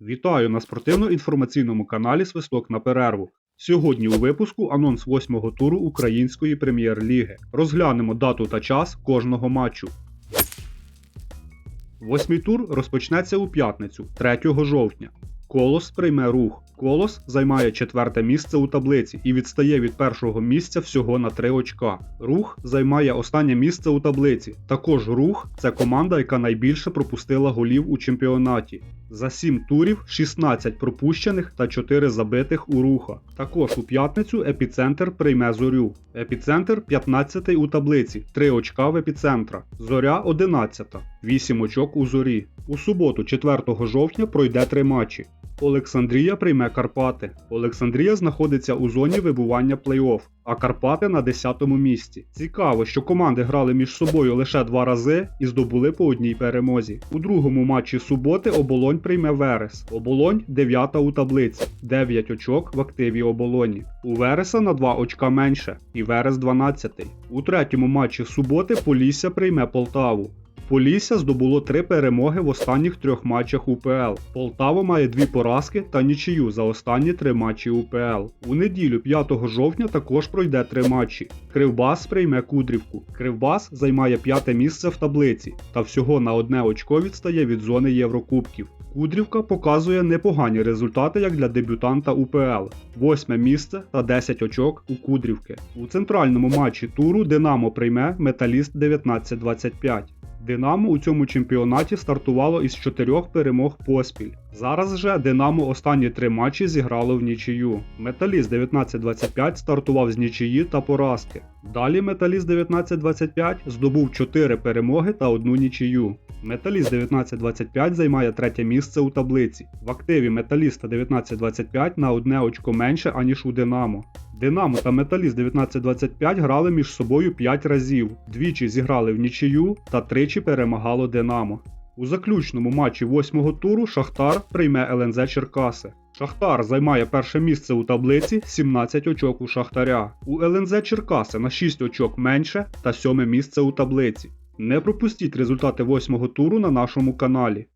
Вітаю на спортивно-інформаційному каналі Свисток на перерву. Сьогодні у випуску анонс восьмого туру Української прем'єр-ліги. Розглянемо дату та час кожного матчу. Восьмий тур розпочнеться у п'ятницю, 3 жовтня. Колос прийме рух. Колос займає четверте місце у таблиці і відстає від першого місця всього на 3 очка. Рух займає останнє місце у таблиці. Також рух це команда, яка найбільше пропустила голів у чемпіонаті. За 7 турів 16 пропущених та 4 забитих у руха. Також у п'ятницю епіцентр прийме зорю. Епіцентр 15 у таблиці, 3 очка в епіцентра. Зоря 11, 8 очок у зорі. У суботу, 4 жовтня, пройде 3 матчі. Олександрія прийме Карпати. Олександрія знаходиться у зоні вибування плей-офф, а Карпати на 10-му місці. Цікаво, що команди грали між собою лише два рази і здобули по одній перемозі. У другому матчі суботи оболонь прийме Верес. Оболонь 9 у таблиці, 9 очок в активі оболоні. У Вереса на 2 очка менше, і Верес 12. У третьому матчі суботи Полісся прийме Полтаву. Полісся здобуло три перемоги в останніх трьох матчах УПЛ. Полтава має дві поразки та нічию за останні три матчі УПЛ. У неділю 5 жовтня також пройде три матчі. Кривбас прийме Кудрівку. Кривбас займає п'яте місце в таблиці та всього на одне очко відстає від зони Єврокубків. Кудрівка показує непогані результати як для дебютанта УПЛ. Восьме місце та 10 очок у Кудрівки. У центральному матчі туру Динамо прийме Металіст 19-25. Динамо у цьому чемпіонаті стартувало із чотирьох перемог поспіль. Зараз же Динамо останні три матчі зіграло в нічию. Металіст 19-25 стартував з нічиї та поразки. Далі Металіст 19-25 здобув 4 перемоги та одну нічию. Металіст 19-25 займає третє місце у таблиці. В активі Металіста 19-25 на одне очко менше, аніж у Динамо. Динамо та Металіст 19-25 грали між собою 5 разів, двічі зіграли в нічию та тричі перемагало Динамо. У заключному матчі восьмого туру Шахтар прийме ЛНЗ Черкаси. Шахтар займає перше місце у таблиці 17 очок у Шахтаря. У ЛНЗ Черкаси на 6 очок менше та сьоме місце у таблиці. Не пропустіть результати восьмого туру на нашому каналі.